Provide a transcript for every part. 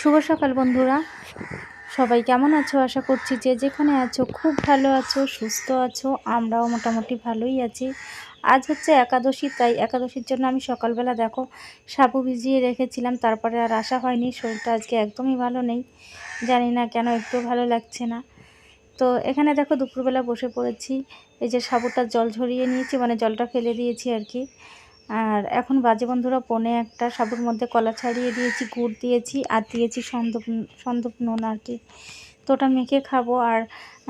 শুভ সকাল, বন্ধুরা। সবাই কেমন আছো? আশা করছি যে যেখানে আছো, খুব ভালো আছো, সুস্থ আছো, আমরাও মোটামুটি ভালোই আছি। আজ হচ্ছে একাদশী, তাই একাদশীর জন্য আমি সকালবেলা, দেখো সাবু ভিজিয়ে রেখেছিলাম, তারপরে আর আসা হয়নি, শরীরটা আজকে একদমই ভালো নেই। জানি না কেন একটু ভালো লাগছে না। তো এখানে, দেখো, দুপুরবেলা বসে পড়েছি, এই যে সাবুটা জল ঝরিয়ে নিয়েছি মানে জলটা ফেলে দিয়েছি আর কি। আর এখন বাজে বন্ধুরা পনে একটা সাবুর মধ্যে কলা ছাড়িয়ে দিয়েছি, গুড় দিয়েছি আর দিয়েছি সন্দপ সন্দপ নুন আর কি। তো ওটা মেখে খাব। আর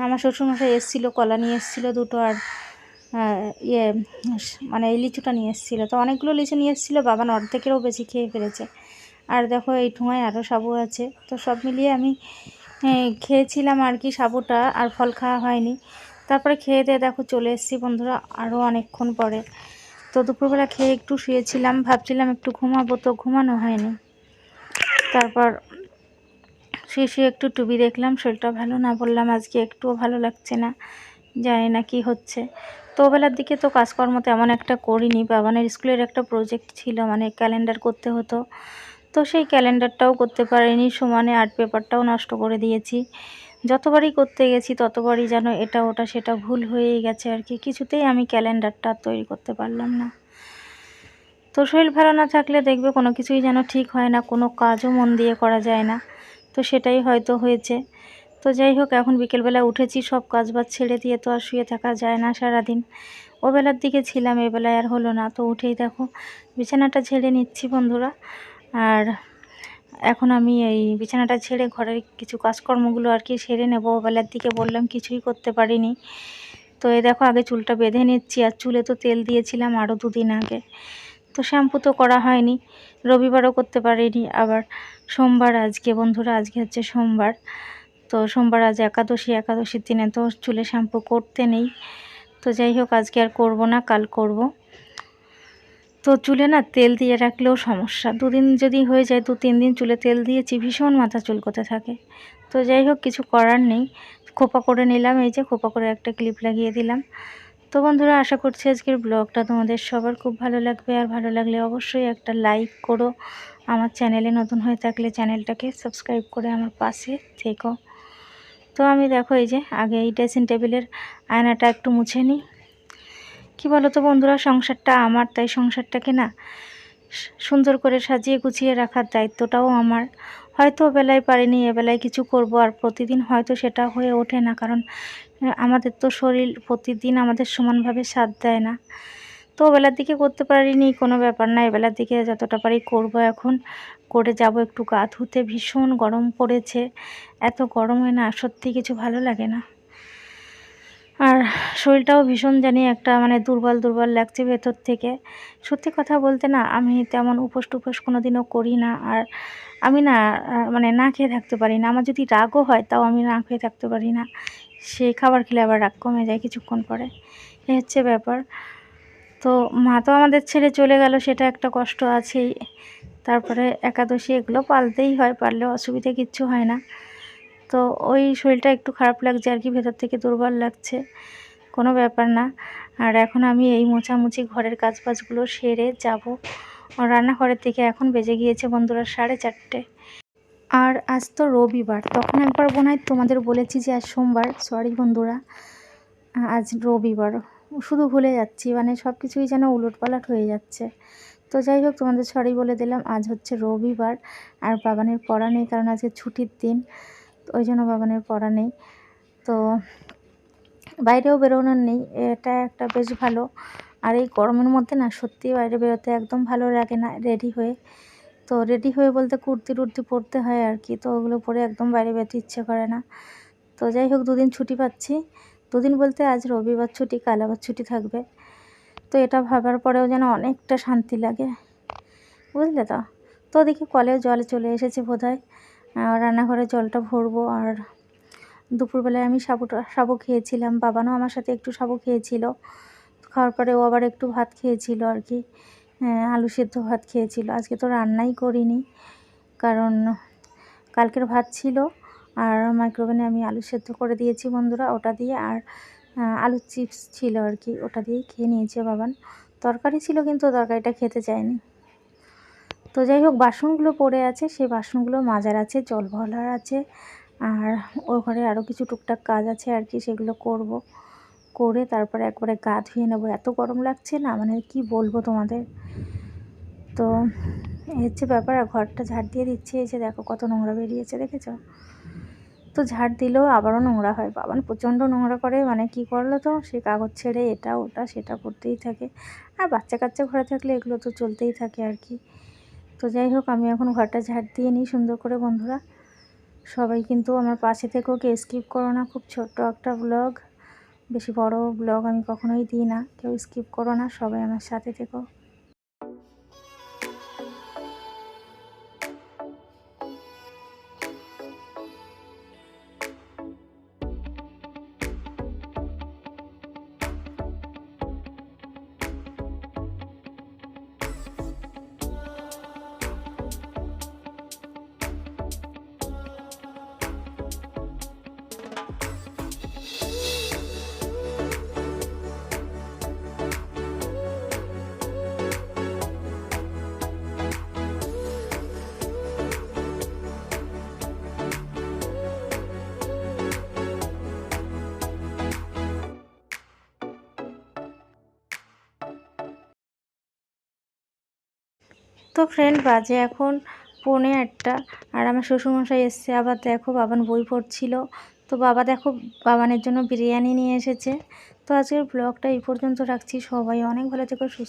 আমার শ্বশুরমশাই এসেছিল, কলা নিয়ে এসেছিল দুটো আর ইয়ে মানে এই লিচুটা নিয়ে এসেছিল। তো অনেকগুলো লিচু নিয়ে এসেছিল বাবান অর্ধেকেরও বেশি খেয়ে ফেলেছে। আর দেখো এই ঠোঁয়ায় আরও সাবু আছে। তো সব মিলিয়ে আমি খেয়েছিলাম আর কি সাবুটা, আর ফল খাওয়া হয়নি। তারপরে খেয়ে দিয়ে দেখো চলে এসেছি বন্ধুরা আরও অনেকক্ষণ পরে। তো দুপুরবেলা খেয়ে একটু শুয়েছিলাম, ভাবছিলাম একটু ঘুমাবো, তো ঘুমানো হয়নি। তারপর শুয়ে শুয়ে একটু টুবি দেখলাম শরীরটা ভালো না বললাম, আজকে একটুও ভালো লাগছে না, জানি না কি হচ্ছে। তো বেলার দিকে তো কাজকর্ম তেমন একটা করিনি, বাবানের স্কুলের একটা প্রজেক্ট ছিল মানে ক্যালেন্ডার করতে হতো। তো সেই ক্যালেন্ডারটাও করতে পারিনি, সমানে আর্ট পেপারটাও নষ্ট করে দিয়েছি। যতবারই করতে গেছি, ততবারই যেন এটা, ওটা, সেটা ভুল হয়েই গেছে আর কি। কিছুতেই আমি ক্যালেন্ডারটা তৈরি করতে পারলাম না। তো শরীর ভালো না থাকলে দেখবে কোনো কিছুই যেন ঠিক হয় না, কোনো কাজও মন দিয়ে করা যায় না। তো সেটাই হয়তো হয়েছে। তো যাই হোক, এখন বিকেলবেলা উঠেছি, সব কাজ বাজ ছেড়ে দিয়ে তো আর শুয়ে থাকা যায় না সারাদিন। ও বেলার দিকে ছিলাম, এবেলায় আর হলো না। তো উঠেই দেখো, বিছানাটা ছেড়ে নিচ্ছি বন্ধুরা। আর এখন আমি এই বিছানাটা ছেড়ে ঘরের কিছু কাজকর্মগুলো আর কি সেরে নেব। বেলার দিকে বললাম কিছুই করতে পারিনি। তো এই দেখো, আগে চুলটা বেঁধে নিচ্ছি আর চুলে তো তেল দিয়েছিলাম আরও দুদিন আগে। তো শ্যাম্পু তো করা হয়নি, রবিবারও করতে পারিনি। আবার সোমবার আজকে, বন্ধুরা, আজকে হচ্ছে সোমবার। তো সোমবার আজ একাদশী, একাদশীর দিনে তো চুলে শ্যাম্পু করতে নেই। তো যাই হোক, আজকে আর করব না, কাল করব। তো চুলে না তেল দিয়ে রাখলেও সমস্যা। দুদিন যদি হয়ে যায়, দু তিন দিন চুলে তেল দিয়েছি ভীষণ মাথা চুলকোতে থাকে। তো যাই হোক, কিছু করার নেই। খোপা করে নিলাম, এই যে খোপা করে একটা ক্লিপ লাগিয়ে দিলাম। তো বন্ধুরা, আশা করছি আজকের ব্লগটা তোমাদের সবার খুব ভালো লাগবে। আর ভালো লাগলে অবশ্যই একটা লাইক করো। আমার চ্যানেলে নতুন হয়ে থাকলে চ্যানেলটাকে সাবস্ক্রাইব করে আমার পাশে থেকো। তো আমি দেখো, এই যে আগে এই ড্রেসিং টেবিলের আয়নাটা একটু মুছে নিই। কি বলো তো বন্ধুরা, সংসারটা আমার, তাই সংসারটাকে না সুন্দর করে সাজিয়ে গুছিয়ে রাখার দায়িত্বটাও আমার। হয়তো বেলায় পারিনি, এবেলায় কিছু করব আর প্রতিদিন হয়তো সেটা হয়ে ওঠে না, কারণ আমাদের তো শরীর প্রতিদিন আমাদের সমানভাবে সাথ দেয় না। তো বেলার দিকে করতে পারিনি, কোনো ব্যাপার না, এবেলার দিকে যতটা পারি করব এখন। করে যাব একটু গা ধুতে, ভীষণ গরম পড়েছে। এত গরমে না সত্যি কিছু ভালো লাগে না। আর শরীরটাও ভীষণ জানি একটা মানে দুর্বল দুর্বল লাগছে ভেতর থেকে। সত্যি কথা বলতে না, আমি তেমন উপোস টুপোস কোনো দিনও করি না। আর আমি না মানে না খেয়ে থাকতে পারি না। আমার যদি রাগও হয়, তাও আমি না খেয়ে থাকতে পারি না। সেই খাবার খেলে আবার রাগ কমে যায় কিছুক্ষণ পরে। এ হচ্ছে ব্যাপার। তো মা তো আমাদের ছেড়ে চলে গেল, সেটা একটা কষ্ট আছেই। তারপরে একাদশী এগুলো পালতেই হয় পারলে অসুবিধে কিচ্ছু হয় না। তো ওই শরীরটা একটু খারাপ লাগছে আর কি, ভেতর থেকে দুর্বল লাগছে, কোনো ব্যাপার না। আর এখন আমি এই মোছামুছি ঘরের কাজ বাজগুলো সেরে যাব। রান্নাঘরের থেকে এখন বেজে গিয়েছে বন্ধুরা সাড়ে চারটে। আর আজ তো রবিবার, তখন একবার বোন তোমাদের বলেছি যে আজ সোমবার সরি বন্ধুরা, আজ রবিবার। শুধু ভুলে যাচ্ছি মানে সব কিছুই যেন উলটপালট হয়ে যাচ্ছে। তো যাই হোক, তোমাদের সরি বলে দিলাম, আজ হচ্ছে রবিবার, আর বাগানের পড়া নেই কারণ আজকে ছুটির দিন। ওই জন্য বাবানের পড়া নেই। তো বাইরেও বেরোনোর নেই, এটা একটা বেশ ভালো। আর এই গরমের মধ্যে না সত্যিই বাইরে বেরোতে একদম ভালো লাগে না, রেডি হয়ে। তো রেডি হয়ে বলতে কুর্তি টুর্তি পরতে হয় আর কি, তো ওগুলো পরে একদম বাইরে বেরোতে ইচ্ছে করে না। তো যাই হোক, দুদিন ছুটি পাচ্ছি। দুদিন বলতে আজ রবিবার ছুটি, কাল আবার ছুটি থাকবে। তো এটা ভাবার পরেও যেন অনেকটা শান্তি লাগে। বুঝলে তো? তো দেখি কলেও জল চলে এসেছে বোধ হয় রান্নাঘরে জলটা ভরবো আর দুপুরবেলায় আমি সাবুটা সাবু খেয়েছিলাম। বাবানও আমার সাথে একটু সাবু খেয়েছিল। খাওয়ার পরে ও আবার একটু ভাত খেয়েছিল আর কি। আলু সেদ্ধ ভাত খেয়েছিল। আজকে তো রান্নাই করিনি কারণ কালকের ভাত ছিল আর মাইক্রোওভেনে আমি আলু সেদ্ধ করে দিয়েছি বন্ধুরা ওটা দিয়ে আর আলুর চিপস ছিল আর কি। ওটা দিয়েই খেয়ে নিয়েছে বাবান। তরকারি ছিল কিন্তু তরকারিটা খেতে চায়নি। তো যাই হোক বাসনগুলো পড়ে আছে, সেই বাসনগুলো মাজার আছে, জল ভরার আছে, আর ওই ঘরে আরও কিছু টুকটাক কাজ আছে আর কি, সেগুলো করব। করে তারপরে একবারে গা ধুয়ে নেব। এত গরম লাগছে না মানে কি বলব তোমাদের? তো হচ্ছে ব্যাপার, আর ঘরটা ঝাড় দিয়ে দিচ্ছে যে দেখো কত নোংরা বেরিয়েছে, দেখেছ? তো ঝাড় দিলেও আবারও নোংরা হয়। বাবান প্রচণ্ড নোংরা করে মানে কি করল তো, সে কাগজ ছেড়ে এটা ওটা সেটা করতেই থাকে। আর বাচ্চা কাচ্চা ঘরে থাকলে এগুলো তো চলতেই থাকে আর কি। তো যাই হোক, আমি এখন ঘরটা ঝাড় দিয়ে নিই সুন্দর করে, বন্ধুরা। সবাই কিন্তু আমার পাশে থেকেও কেউ স্কিপ করো না, খুব ছোট্ট একটা ব্লগ বেশি বড় ব্লগ আমি কখনোই দিই না, কেউ স্কিপ করো না, সবাই আমার সাথে থেকো। তো ফ্রেন্ড বাজে এখন পৌনে একটা আর আমার শ্বশুরমশাই এসছে, আবার দেখো বাবান বই পড়ছিল। তো বাবা দেখো বাবানের জন্য বিরিয়ানি নিয়ে এসেছে। তো আজকের ব্লগটা এই পর্যন্ত রাখছি। সবাই অনেক ভালো থেকো, সুস্থ